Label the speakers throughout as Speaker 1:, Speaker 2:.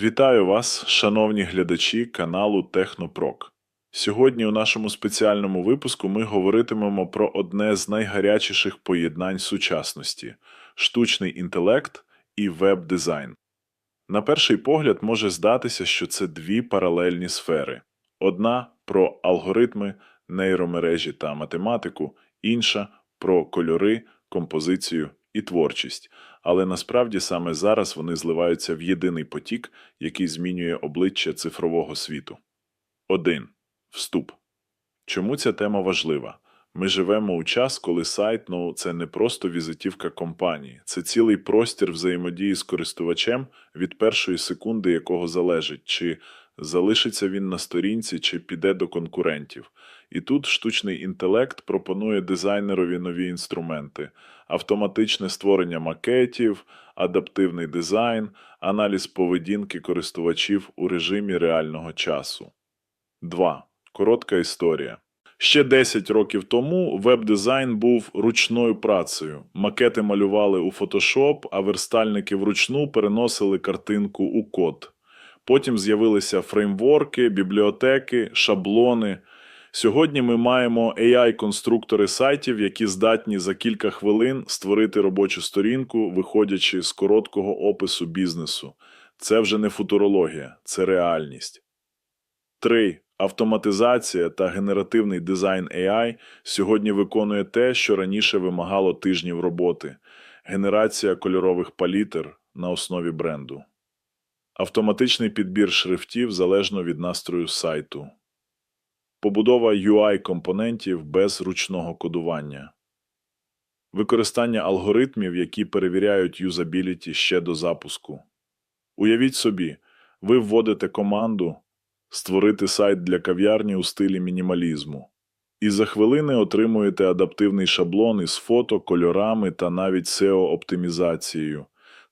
Speaker 1: Вітаю вас, шановні глядачі каналу Технопрок. Сьогодні у нашому спеціальному випуску ми говоритимемо про одне з найгарячіших поєднань сучасності штучний інтелект і веб-дизайн. На перший погляд може здатися, що це дві паралельні сфери: одна про алгоритми, нейромережі та математику, інша про кольори, композицію і творчість. Але насправді саме зараз вони зливаються в єдиний потік, який змінює обличчя цифрового світу. 1. Вступ. Чому ця тема важлива? Ми живемо у час, коли сайт ну, це не просто візитівка компанії, це цілий простір взаємодії з користувачем, від першої секунди якого залежить, чи залишиться він на сторінці, чи піде до конкурентів. І тут штучний інтелект пропонує дизайнерові нові інструменти, автоматичне створення макетів, адаптивний дизайн, аналіз поведінки користувачів у режимі реального часу. 2. Коротка історія. Ще 10 років тому веб-дизайн був ручною працею. Макети малювали у Photoshop, а верстальники вручну переносили картинку у код. Потім з'явилися фреймворки, бібліотеки, шаблони. Сьогодні ми маємо AI-конструктори сайтів, які здатні за кілька хвилин створити робочу сторінку, виходячи з короткого опису бізнесу. Це вже не футурологія, це реальність. 3. Автоматизація та генеративний дизайн AI сьогодні виконує те, що раніше вимагало тижнів роботи генерація кольорових палітр на основі бренду, автоматичний підбір шрифтів залежно від настрою сайту, побудова UI-компонентів без ручного кодування, використання алгоритмів, які перевіряють юзабіліті ще до запуску. Уявіть собі, ви вводите команду створити сайт для кав'ярні у стилі мінімалізму. І за хвилини отримуєте адаптивний шаблон із фото, кольорами та навіть SEO-оптимізацією.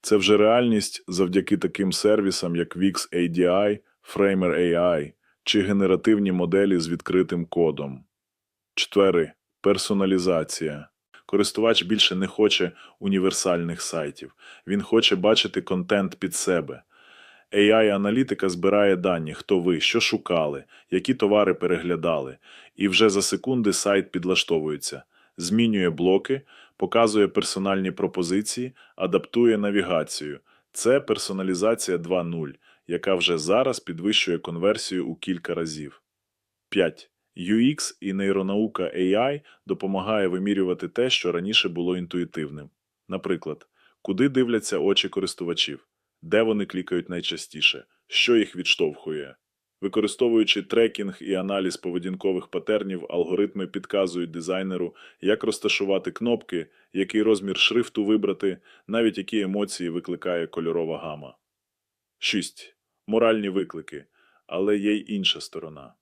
Speaker 1: Це вже реальність завдяки таким сервісам, як Wix ADI, Framer AI чи генеративні моделі з відкритим кодом. 4. Персоналізація. Користувач більше не хоче універсальних сайтів. Він хоче бачити контент під себе. AI-аналітика збирає дані, хто ви, що шукали, які товари переглядали, і вже за секунди сайт підлаштовується, змінює блоки, показує персональні пропозиції, адаптує навігацію. Це персоналізація 2.0, яка вже зараз підвищує конверсію у кілька разів. 5. UX і нейронаука AI допомагає вимірювати те, що раніше було інтуїтивним. Наприклад, куди дивляться очі користувачів, де вони клікають найчастіше, що їх відштовхує. Використовуючи трекінг і аналіз поведінкових патернів, алгоритми підказують дизайнеру, як розташувати кнопки, який розмір шрифту вибрати, навіть які емоції викликає кольорова гама. 6. Моральні виклики. Але є й інша сторона.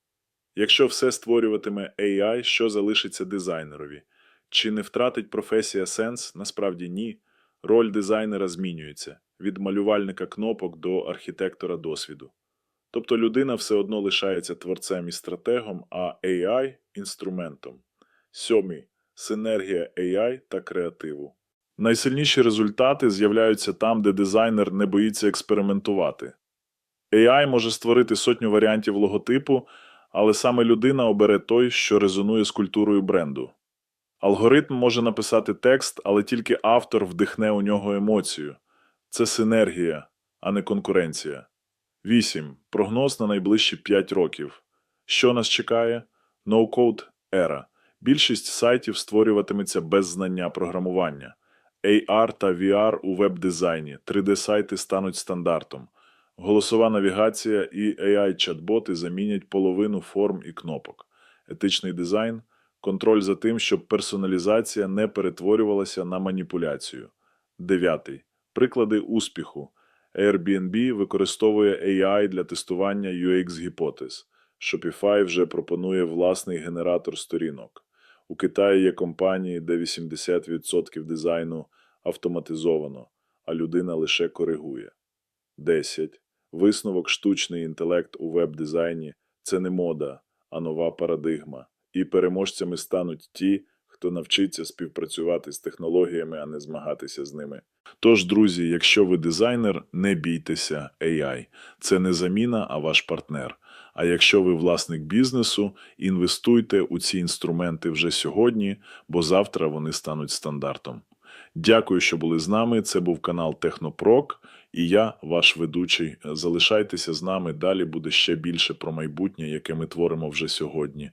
Speaker 1: Якщо все створюватиме AI, що залишиться дизайнерові? Чи не втратить професія сенс? Насправді ні. Роль дизайнера змінюється від малювальника кнопок до архітектора досвіду. Тобто людина все одно лишається творцем і стратегом, а AI – інструментом. Сьомий синергія AI та креативу. Найсильніші результати з'являються там, де дизайнер не боїться експериментувати. AI може створити сотню варіантів логотипу, але саме людина обере той, що резонує з культурою бренду. Алгоритм може написати текст, але тільки автор вдихне у нього емоцію. Це синергія, а не конкуренція. 8. Прогноз на найближчі 5 років. Що нас чекає? No-code ера. Більшість сайтів створюватиметься без знання програмування. AR та VR у веб-дизайні. 3D-сайти стануть стандартом. Голосова навігація і AI-чат-боти замінять половину форм і кнопок. Етичний дизайн контроль за тим, щоб персоналізація не перетворювалася на маніпуляцію. 9. Приклади успіху. Airbnb використовує AI для тестування UX-гіпотез. Shopify вже пропонує власний генератор сторінок. У Китаї є компанії, де 80% дизайну автоматизовано, а людина лише коригує. 10. Висновок штучний інтелект у веб-дизайні це не мода, а нова парадигма. І переможцями стануть ті, хто навчиться співпрацювати з технологіями, а не змагатися з ними. Тож, друзі, якщо ви дизайнер, не бійтеся AI. Це не заміна, а ваш партнер. А якщо ви власник бізнесу, інвестуйте у ці інструменти вже сьогодні, бо завтра вони стануть стандартом. Дякую, що були з нами. Це був канал Технопрок, і я, ваш ведучий. Залишайтеся з нами. Далі буде ще більше про майбутнє, яке ми творимо вже сьогодні.